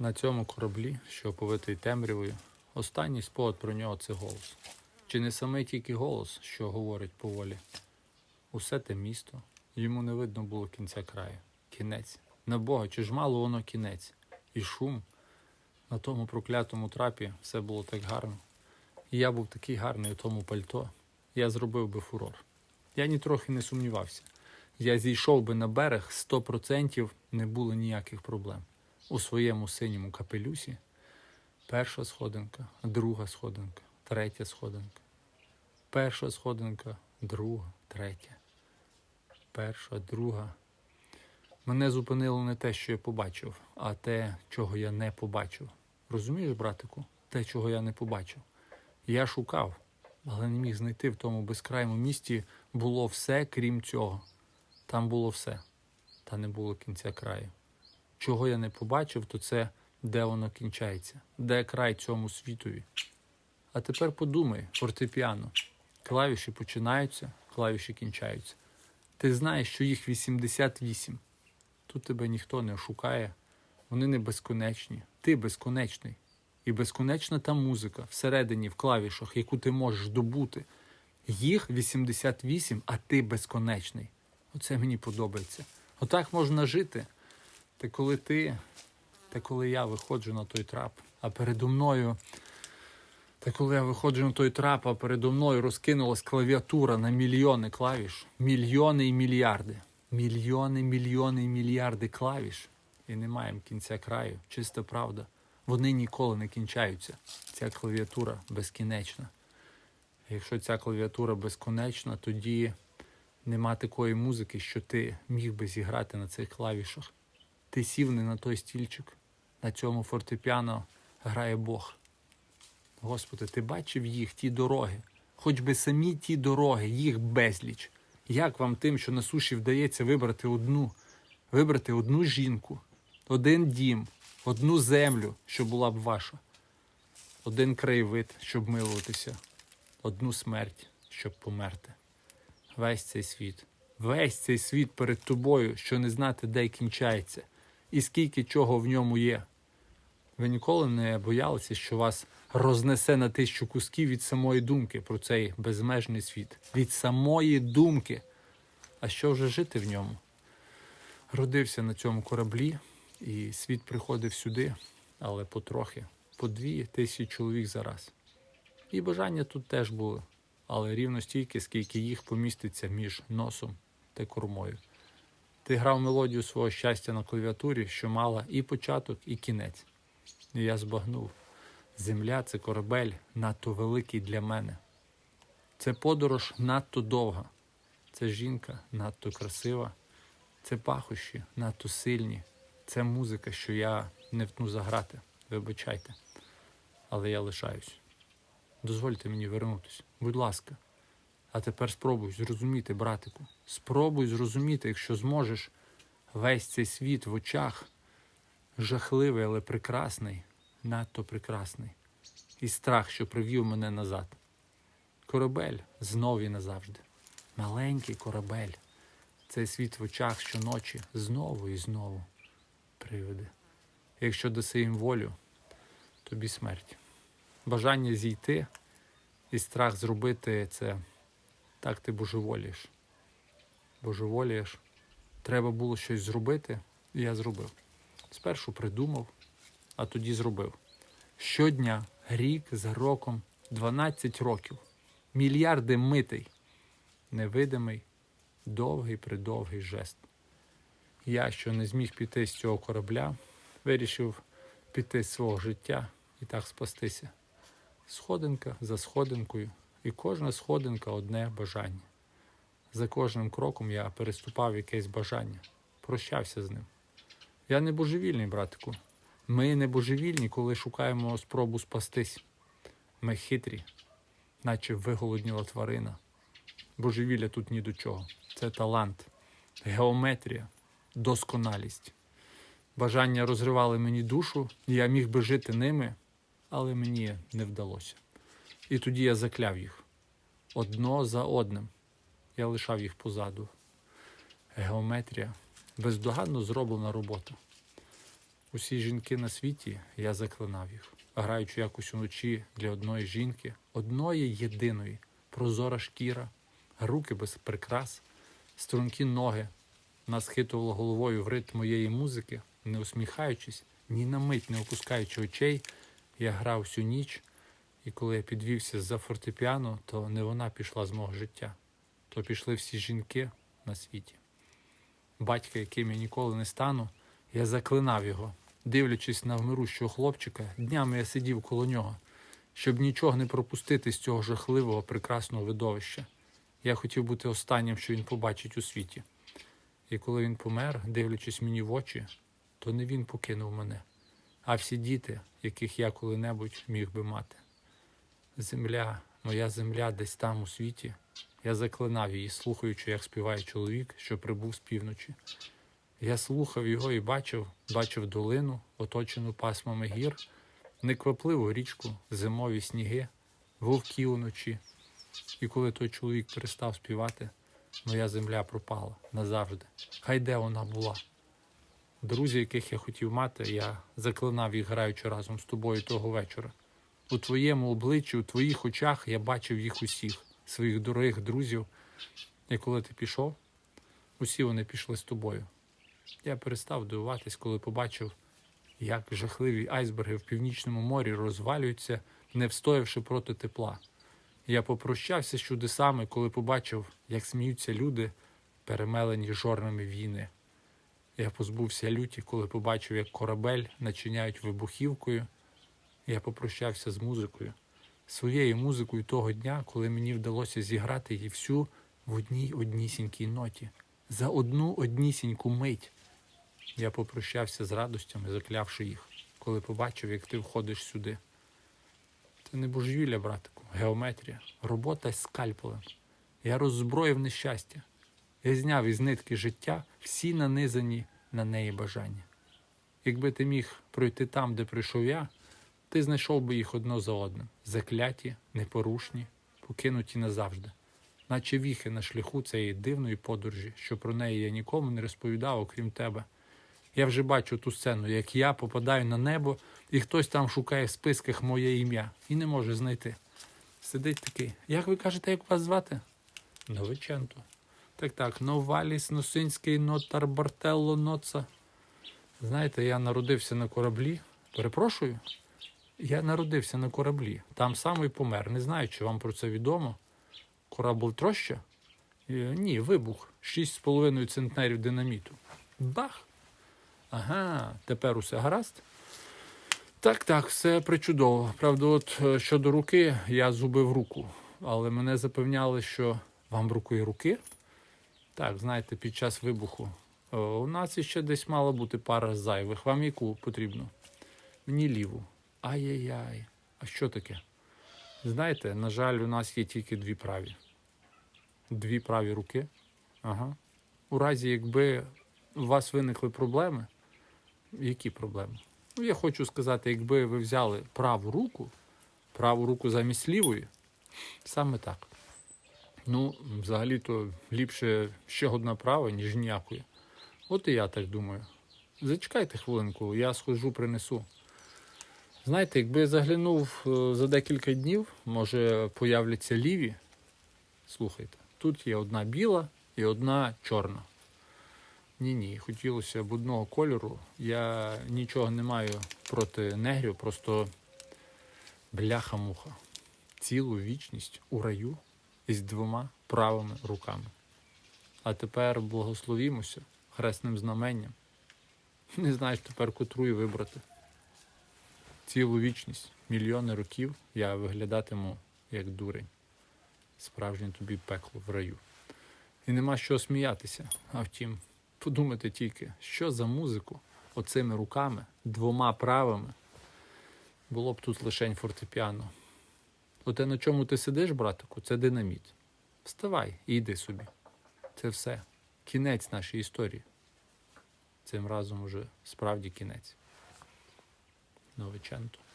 На цьому кораблі, що оповитий темрявою, останній спогад про нього це голос. Чи не саме тільки голос, що говорить поволі? Усе те місто, йому не видно було кінця краю. Кінець. На Бога, чи ж мало воно кінець? І шум. На тому проклятому трапі все було так гарно. І я був такий гарний у тому пальто. Я зробив би фурор. Я нітрохи не сумнівався. Я зійшов би на берег, 100% не було ніяких проблем. У своєму синьому капелюсі перша сходинка, друга сходинка, третя сходинка. Перша сходинка, друга, третя. Перша, друга. Мене зупинило не те, що я побачив, а те, чого я не побачив. Розумієш, братику, те, чого я не побачив. Я шукав, але не міг знайти в тому безкрайному місті було все, крім цього. Там було все, та не було кінця краю. Чого я не побачив, то це де воно кінчається, де край цьому світові. А тепер подумай, фортепіано. Клавіші починаються, клавіші кінчаються. Ти знаєш, що їх 88. Тут тебе ніхто не шукає, вони не безконечні. Ти безконечний. І безконечна та музика всередині в клавішах, яку ти можеш добути. Їх 88, а ти безконечний. Оце мені подобається. Отак можна жити. Та коли ти, та коли я виходжу на той трап, а передо мною, та коли я виходжу на той трап, а передо мною розкинулась клавіатура на мільйони клавіш, мільйони і мільярди, мільйони, мільйони і мільярди клавіш. І не маємо кінця краю, чиста правда. Вони ніколи не кінчаються. Ця клавіатура безкінечна. Якщо ця клавіатура безконечна, тоді нема такої музики, що ти міг би зіграти на цих клавішах. Ти сів не на той стільчик. На цьому фортепіано грає Бог. Господи, ти бачив їх, ті дороги, хоч би самі ті дороги, їх безліч. Як вам тим, що на суші вдається вибрати одну, вибрати одну жінку, один дім, одну землю, що була б ваша, один краєвид, щоб милуватися, одну смерть, щоб померти. Весь цей світ, весь цей світ перед тобою, що не знати, де й кінчається, і скільки чого в ньому є. Ви ніколи не боялися, що вас рознесе на тисячу кусків від самої думки про цей безмежний світ, від самої думки. А що вже жити в ньому? Родився на цьому кораблі, і світ приходив сюди, але потрохи, по дві тисячі чоловік за раз. І бажання тут теж були, але рівно стільки, скільки їх поміститься між носом та кормою. Ти грав мелодію свого щастя на клавіатурі, що мала і початок, і кінець. І я збагнув. Земля це корабель надто великий для мене. Це подорож надто довга. Це жінка надто красива. Це пахощі надто сильні. Це музика, що я не втну заграти. Вибачайте. Але я лишаюсь. Дозвольте мені вернутися. Будь ласка. А тепер спробуй зрозуміти, братику. Спробуй зрозуміти, якщо зможеш, весь цей світ в очах жахливий, але прекрасний, надто прекрасний. І страх, що привів мене назад. Корабель знов і назавжди. Маленький корабель. Цей світ в очах щоночі знову і знову приведе. Якщо даси їм волю, тобі смерть. Бажання зійти і страх зробити це так ти божеволієш. Божеволієш. Треба було щось зробити, і я зробив. Спершу придумав, а тоді зробив. Щодня, рік за роком, 12 років, мільярди митий, невидимий, довгий придовгий жест. Я, що не зміг піти з цього корабля, вирішив піти з свого життя і так спастися. Сходинка за сходинкою, і кожна сходинка одне бажання. За кожним кроком я переступав якесь бажання, прощався з ним. Я не божевільний, братику. Ми не божевільні, коли шукаємо спробу спастись. Ми хитрі, наче виголодніла тварина. Божевілля тут ні до чого. Це талант, геометрія, досконалість. Бажання розривали мені душу, і я міг би жити ними, але мені не вдалося. І тоді я закляв їх одно за одним. Я лишав їх позаду. Геометрія бездоганно зроблена робота. Усі жінки на світі я заклинав їх, граючи якось уночі для одної жінки, одної єдиної, прозора шкіра, руки без прикрас, стрункі ноги, нас хитувало головою в ритм моєї музики, не усміхаючись, ні на мить не опускаючи очей, я грав всю ніч, і коли я підвівся за фортепіано, то не вона пішла з мого життя, то пішли всі жінки на світі. Батька, яким я ніколи не стану, я заклинав його, дивлячись на вмирущого хлопчика, днями я сидів коло нього, щоб нічого не пропустити з цього жахливого, прекрасного видовища. Я хотів бути останнім, що він побачить у світі. І коли він помер, дивлячись мені в очі, то не він покинув мене, а всі діти, яких я коли-небудь міг би мати. Земля, моя земля десь там у світі. Я заклинав її, слухаючи, як співає чоловік, що прибув з півночі. Я слухав його і бачив, бачив долину, оточену пасмами гір, неквапливу річку, зимові сніги, вовки уночі. І коли той чоловік перестав співати, моя земля пропала назавжди. Хай де вона була. Друзі, яких я хотів мати, я заклинав їх, граючи разом з тобою того вечора. У твоєму обличчі, у твоїх очах я бачив їх усіх, своїх дорогих друзів. І коли ти пішов, усі вони пішли з тобою. Я перестав дивуватись, коли побачив, як жахливі айсберги в північному морі розвалюються, не встоявши проти тепла. Я попрощався з чудесами, коли побачив, як сміються люди, перемелені жорнами війни. Я позбувся люті, коли побачив, як корабель начиняють вибухівкою. Я попрощався з музикою, своєю музикою того дня, коли мені вдалося зіграти її всю в одній однісінькій ноті, за одну однісіньку мить. Я попрощався з радостями, заклявши їх, коли побачив, як ти входиш сюди. Це не божевілля, братику, геометрія, робота з скальпелем. Я роззброїв нещастя. Я зняв із нитки життя всі нанизані на неї бажання. Якби ти міг пройти там, де прийшов я, ти знайшов би їх одно за одним, закляті, непорушні, покинуті назавжди, наче віхи на шляху цієї дивної подорожі, що про неї я нікому не розповідав, окрім тебе. Я вже бачу ту сцену, як я попадаю на небо, і хтось там шукає в списках моє ім'я і не може знайти. Сидить такий. Як ви кажете, як вас звати? Новиченто. Так, так, Новаліс, Носинський, Нотар, Бартелло, Ноца. Знаєте, я народився на кораблі. Перепрошую. Я народився на кораблі. Там сам і помер. Не знаю, чи вам про це відомо. Корабль троща? Е, Ні, вибух. 6,5 центнерів динаміту. Бах! Ага, тепер усе гаразд. Так, так, все причудово. Правда, от е, щодо руки, я зубив руку, але мене запевняли, що вам бракує руки. Так, знаєте, під час вибуху. О, у нас іще десь мала бути пара зайвих. Вам яку потрібно? Мені ліву. Ай-яй-яй. А що таке? Знаєте, на жаль, у нас є тільки дві праві. Дві праві руки. Ага. У разі, якби у вас виникли проблеми, які проблеми? Ну, я хочу сказати, якби ви взяли праву руку, праву руку замість лівої, саме так. Ну, взагалі-то ліпше ще одна права, ніж ніякої. От і я так думаю. Зачекайте хвилинку, я схожу, принесу. Знаєте, якби я заглянув е, за декілька днів, може появляться ліві. Слухайте, тут є одна біла і одна чорна. Ні, ні, хотілося б одного кольору. Я нічого не маю проти негрів, просто бляха-муха. Цілу вічність у раю із двома правими руками. А тепер благословімося хресним знаменням. Не знаєш тепер котру і вибрати. Цілу вічність, мільйони років я виглядатиму як дурень. Справжнє тобі пекло в раю. І нема що сміятися. А втім, подумайте тільки, що за музику оцими руками, двома правими, було б тут лишень фортепіано. Оте, на чому ти сидиш, братику, це динаміт. Вставай і йди собі. Це все. Кінець нашої історії. Цим разом уже справді кінець. Новиченто.